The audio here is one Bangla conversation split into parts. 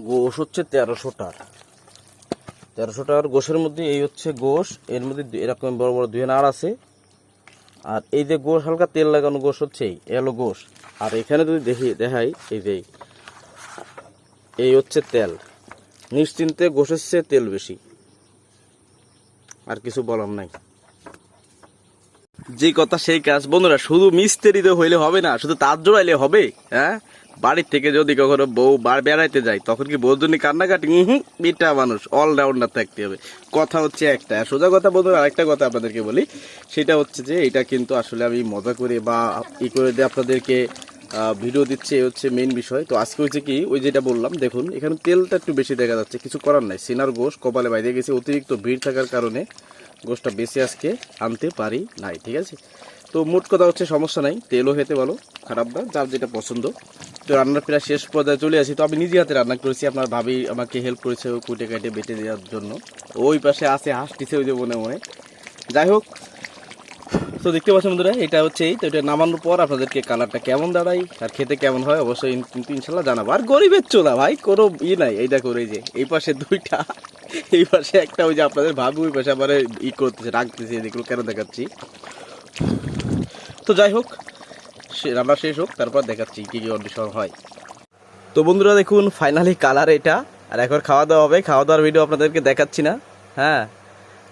গোশ হচ্ছে তেরোশোটার তেরোশোটার গোশের মধ্যে এই হচ্ছে গোশ, এর মধ্যে এরকম বড় বড় দুই নাড় আছে। আর এই যে গোশ, হালকা তেল লাগানো গোশ হচ্ছে এই, এলো গোশ। আর এখানে যদি দেখি, দেখাই, এই যে এই। হচ্ছে তেল। নিশ্চিন্তে গোশের চেয়ে তেল বেশি। আর কিছু বলার নাই। যে কথা সেই কাজ, বন্ধুরা, শুধু মিস্ত্রিতে হইলে হবে না, শুধু তার জোড়াইলে হবে হ্যাঁ? বাড়ির থেকে যদি কখনো বউ বার বেড়াইতে যায়, তখন কি জন্য কান্নাকাটি? হুম বিটা মানুষ অলরাউন্ডার থাকতে হবে। কথা হচ্ছে একটা। সোজা কথা বন্ধুরা আরেকটা কথা আপনাদেরকে বলি। সেটা হচ্ছে যে, এটা কিন্তু আসলে আমি মজা করে বা ই করে দিয়ে আপনাদেরকে ভিডিও দিচ্ছে হচ্ছে মেইন বিষয়। তো আজকে হচ্ছে কি, ওই যেটা বললাম, দেখুন, এখানে তেলটা একটু বেশি দেখা যাচ্ছে, কিছু করার নাই। সিনার গোশ কপালে বাইরে গেছে, অতিরিক্ত ভিড় থাকার কারণে গোশটা বেশি আজকে আনতে পারি নাই, ঠিক আছে? তো মোট কথা হচ্ছে সমস্যা নাই, তেলও খেতে ভালো, খারাপ না, যার যেটা পছন্দ। তো রান্নার প্রায় শেষ পর্যায়ে চলে আসি, তো আমি নিজে হাতে রান্না করেছি, আপনার ভাবি আমাকে হেল্প করেছে কুটে কাটে বেটে দেওয়ার জন্য। ওই পাশে আছে হাসটিছে ওই যে মনে মনে। যাই হোক তো দেখতে পাচ্ছেন বন্ধুরা, এটা হচ্ছে এই, তো এটা নামানোর পর আপনাদেরকে কালারটা কেমন দাঁড়ায়, আর খেতে কেমন হয়, অবশ্যই কিন্তু ইনশাল্লাহ জানাব। আর গরিবের চোলা, ভাই, কোনো ই নাই এইটা করে যে, এই পাশে দুইটা, এই পাশে একটা ওই যে আপনাদের ভাবি ওই পাশে আবার ই করতেছে, রাখতেছে এগুলো কেন দেখাচ্ছি। তো যাই হোক রান্না শেষ হোক, তারপর দেখাচ্ছি কী কী অডিশন হয়। তো বন্ধুরা, দেখুন ফাইনালি কালার এটা, আর এখন খাওয়া দাওয়া হবে, খাওয়া দাওয়ার ভিডিও আপনাদেরকে দেখাচ্ছি না হ্যাঁ।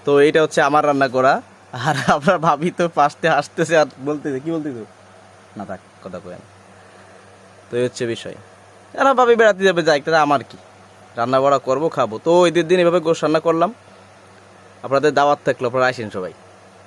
তো এইটা হচ্ছে আমার রান্না করা। আর আপনার ভাবি তো পাশতে আসতেছে আর বলতেছে, কি বলতেছে? না থাক, কথা কয়েন তো এই হচ্ছে বিষয়। আর ভাবি বেড়াতে যাবে, যাই, তাহলে আমার কি? রান্না বাড়া করব, খাব। তো ওই দিন এভাবে গোস রান্না করলাম। আপনাদের দাওয়াত থাকল, আপনারা আসেন সবাই।